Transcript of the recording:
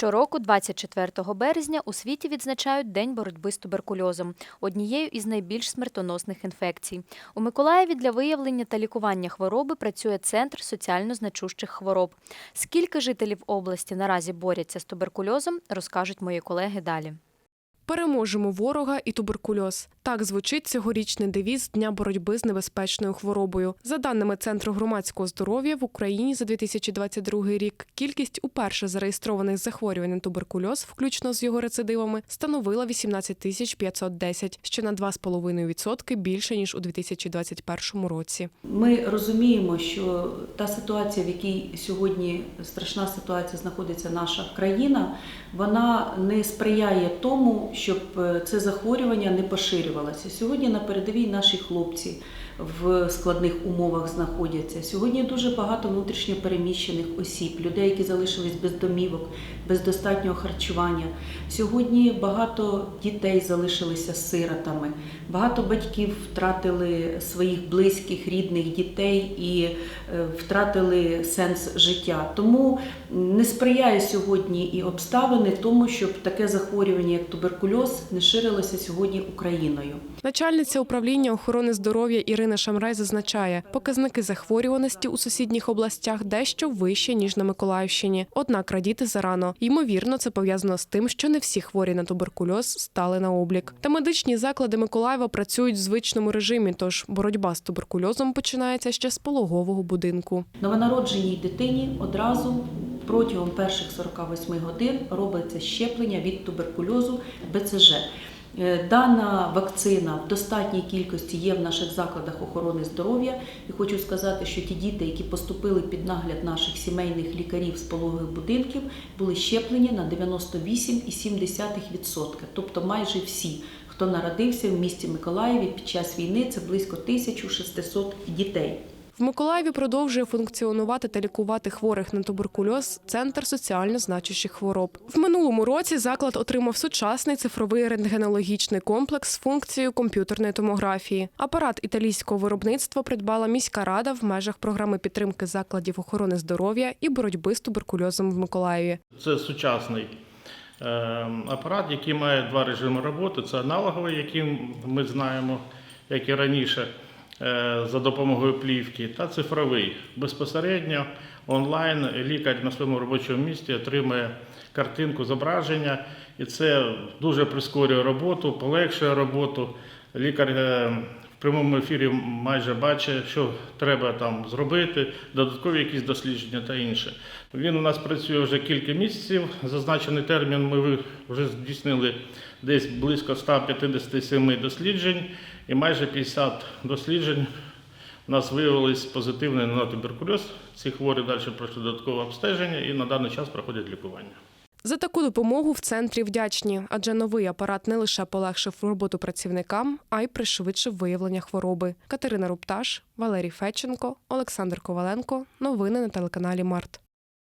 Щороку, 24 березня, у світі відзначають День боротьби з туберкульозом, однією із найбільш смертоносних інфекцій. У Миколаєві для виявлення та лікування хвороби працює центр соціально значущих хвороб. Скільки жителів області наразі борються з туберкульозом, розкажуть мої колеги далі. Переможемо ворога і туберкульоз. Так звучить цьогорічний девіз Дня боротьби з небезпечною хворобою. За даними Центру громадського здоров'я в Україні за 2022 рік кількість уперше зареєстрованих захворювань на туберкульоз, включно з його рецидивами, становила 18 тисяч 510, що на 2,5% більше ніж у 2021 році. Ми розуміємо, що та ситуація, в якій сьогодні страшна ситуація знаходиться наша країна, вона не сприяє тому, щоб е, це захворювання не поширювалося. Сьогодні на передовій наші хлопці в складних умовах знаходяться. Сьогодні дуже багато внутрішньо переміщених осіб, людей, які залишились без домівок, без достатнього харчування. Сьогодні багато дітей залишилися сиротами, багато батьків втратили своїх близьких, рідних дітей і е, втратили сенс життя. Тому не сприяє сьогодні і обставини тому, щоб таке захворювання, як туберкульоз, не ширилося сьогодні Україною. Начальниця управління охорони здоров'я Ірина Шамрай зазначає, показники захворюваності у сусідніх областях дещо вищі ніж на Миколаївщині. Однак радіти зарано. Ймовірно, це пов'язано з тим, що не всі хворі на туберкульоз стали на облік. Та медичні заклади Миколаєва працюють в звичному режимі. Тож боротьба з туберкульозом починається ще з пологового будинку. Новонародженій дитині одразу протягом перших 48 годин робиться щеплення від туберкульозу БЦЖ. Е, Дана вакцина в достатній кількості є в наших закладах охорони здоров'я. І хочу сказати, що ті діти, які поступили під нагляд наших сімейних лікарів з пологових будинків, були щеплені на 98,7%. Тобто майже всі, хто народився в місті Миколаєві під час війни, це близько 1600 дітей. В Миколаєві продовжує функціонувати та лікувати хворих на туберкульоз центр соціально значущих хвороб. В минулому році заклад отримав сучасний цифровий рентгенологічний комплекс з функцією комп'ютерної томографії. Апарат італійського виробництва придбала міська рада в межах програми підтримки закладів охорони здоров'я і боротьби з туберкульозом в Миколаєві. Це сучасний е, апарат, який має два режими роботи. Це аналоговий, який ми знаємо, як і раніше, за допомогою плівки, та цифровий. Безпосередньо онлайн лікар на своєму робочому місці отримує картинку зображення, і це дуже прискорює роботу, полегшує роботу. Лікар е, прямому ефірі майже бачить, що треба там зробити, додаткові якісь дослідження та інше. Він у нас працює вже кілька місяців. Зазначений термін ми вже здійснили десь близько 157 досліджень, і майже 50 досліджень у нас виявились позитивні на туберкульоз. Ці хворі далі пройшли додаткове обстеження і на даний час проходять лікування. За таку допомогу в центрі вдячні, адже новий апарат не лише полегшив роботу працівникам, а й пришвидшив виявлення хвороби. Катерина Рупташ, Валерій Федченко, Олександр Коваленко. Новини на телеканалі Март.